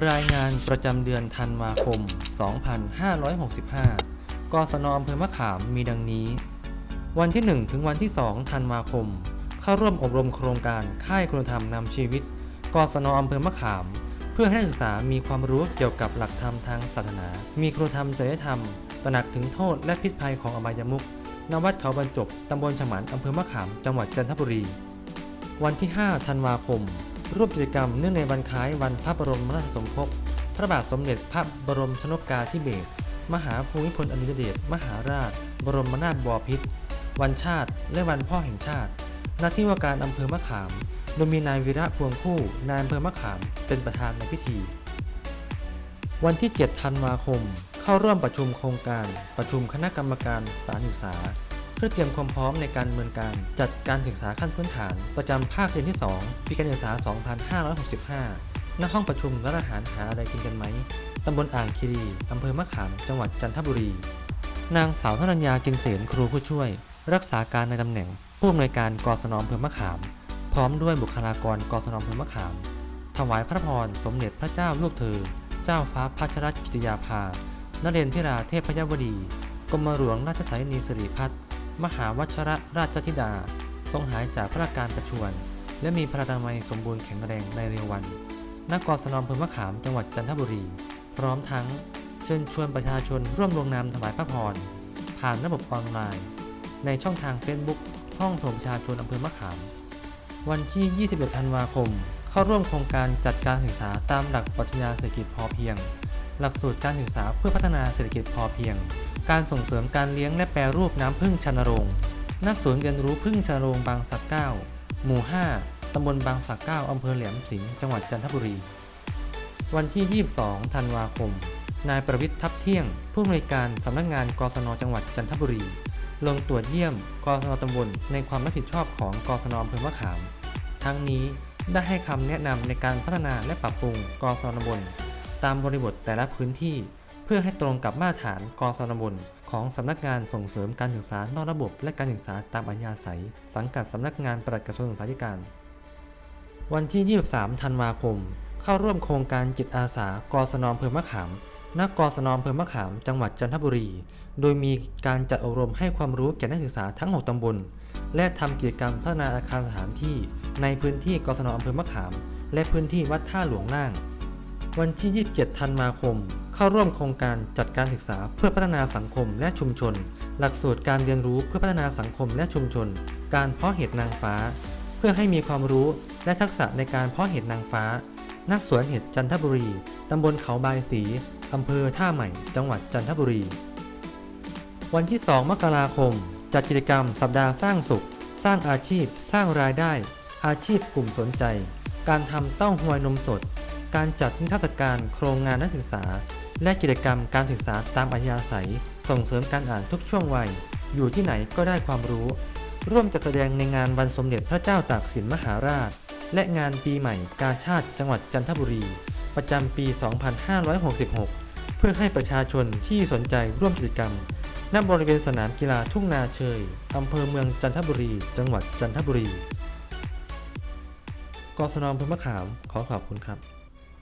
รายงานประจำเดือนธันวาคม 2565 กศนอำเภอมะขามมีดังนี้ วันที่ 1 ถึงวันที่ 2 ธันวาคม เข้าร่วมอบรมโครงการค่ายคุณธรรมนำชีวิต กศนอำเภอมะขาม เพื่อให้นักศึกษามีความรู้เกี่ยวกับหลักธรรมทางศาสนา มีคุณธรรมจริยธรรม ตระหนักถึงโทษและพิษภัยของอบายมุขณวัดเขาบรรจบ ตำบลฉมันอำเภอมะขาม จังหวัดจันทบุรี วันที่ 5 ธันวาคม ร่วมกิจกรรมเนื่องในวันคล้ายวันพระบรมราชสมภพ พระบาทสมเด็จพระบรมชนกาธิเบศร มหาภูมิพลอดุลยเดช มหาราช บรมนาถบพิตร วันชาติ และวันพ่อแห่งชาติ ณ ที่ว่าการอำเภอมะขาม โดยมีนายวีระพวงคู่ นายอำเภอมะขาม เป็นประธานในพิธี วันที่ 7 ธันวาคม เข้าร่วมประชุมโครงการ ประชุมคณะกรรมการสารศึกษา พื่อเตรียมความพร้อมในการดำเนินการจัดการศึกษาขั้นพื้นฐาน ประจำภาคเรียนที่ 2 ปีการศึกษา 2565 ณ ห้องประชุมร้านอาหารหาอะไรกินกันไหม ตำบลอ่างคีรี อำเภอมะขาม จังหวัดจันทบุรี นางสาวธนัญญากินเสนครูผู้ช่วย รักษาการในตำแหน่ง ผู้อำนวยการกศนอำเภอมะขาม พร้อมด้วยบุคลากรกศนอำเภอมะขาม ถวายพระพรสมเด็จพระเจ้าลูกเธอ เจ้าฟ้าพัชรกิติยาภานเรนทิราเทพยวดี กรมหลวงราชสายนีสิริพัฒน์ มหาวัชรราชธิดา ทรงหายจากพระการประชวรและมีพระนามัยสมบูรณ์แข็งแรงในเร็ววันนักกศนอำเภอมะขามจังหวัดจันทบุรี พร้อมทั้งเชิญชวนประชาชนร่วมลงนามถวายพระพรผ่านระบบออนไลน์ ในช่องทาง Facebook ห้องส่งประชาชนอำเภอมะขาม วันที่ 21 ธันวาคม เข้าร่วมโครงการจัดการศึกษาตามหลักปรัชญาเศรษฐกิจพอเพียง หลักสูตรการศึกษาเพื่อพัฒนาเศรษฐกิจพอเพียง การส่งเสริมการเลี้ยงและแปรรูปน้ำพึ่งชนโรงณศูนย์เรียนรู้พึ่งชนโรงบางสักเก้าหมู่ 5 ตำบลบางสักเก้าอำเภอแหลมสิงห์จังหวัดจันทบุรี วันที่ 22 ธันวาคม นายประวิทย์ทับเที่ยง ผู้อำนวยการสำนักงานกศนจังหวัดจันทบุรี ลงตรวจเยี่ยมกศนตำบลในความรับผิดชอบของกศนอำเภอมะขาม ทั้งนี้ได้ให้คำแนะนำในการพัฒนาและปรับปรุงกศนตำบล ตามบริบทแต่ละพื้นที่ เพื่อให้ตรงกับมาตรฐานกศนบลของสำนักงานส่งเสริมการศึกษานอกระบบ และการศึกษาตามอัธยาศัย สังกัดสำนักงานปลัดกระทรวงศึกษาธิการ วันที่ 23 ธันวาคม เข้าร่วมโครงการจิตอาสากศนอำเภอมะขามณกศนอำเภอมะขามจังหวัดจันทบุรี โดยมีการจัดอบรมให้ความรู้แก่นักศึกษาทั้ง 6 ตำบล และทำกิจกรรมพัฒนาอาคารสถานที่ ในพื้นที่กศนอำเภอมะขาม และพื้นที่วัดท่าหลวงล่าง วันที่ 27 ธันวาคม เข้าร่วมโครงการจัดการศึกษาเพื่อพัฒนาสังคมและชุมชน หลักสูตรการเรียนรู้เพื่อพัฒนาสังคมและชุมชน การเพาะเห็ดนางฟ้า เพื่อให้มีความรู้และทักษะในการเพาะเห็ดนางฟ้าณสวนเห็ดจันทบุรี ตำบลเขาบายสี อำเภอท่าใหม่ จังหวัดจันทบุรี วันที่ 2 มกราคม จัดกิจกรรมสัปดาห์สร้างสุข สร้างอาชีพ สร้างรายได้ อาชีพกลุ่มสนใจ การทำเต้าหวยนมสด การจัดนิทรรศการโครงงานนักศึกษา และกิจกรรมการศึกษาตามอัธยาศัย ส่งเสริมการอ่านทุกช่วงวัย อยู่ที่ไหนก็ได้ความรู้ ร่วมจัดแสดงในงานวันสมเด็จพระเจ้าตากสินมหาราช และงานปีใหม่กาชาติจังหวัดจันทบุรี ประจำปี 2566 เพื่อให้ประชาชนที่สนใจร่วมกิจกรรมณบริเวณสนามกีฬาทุ่งนาเชยอำเภอเมืองจันทบุรี จังหวัดจันทบุรีกศนอำเภอมะขามขอขอบคุณครับ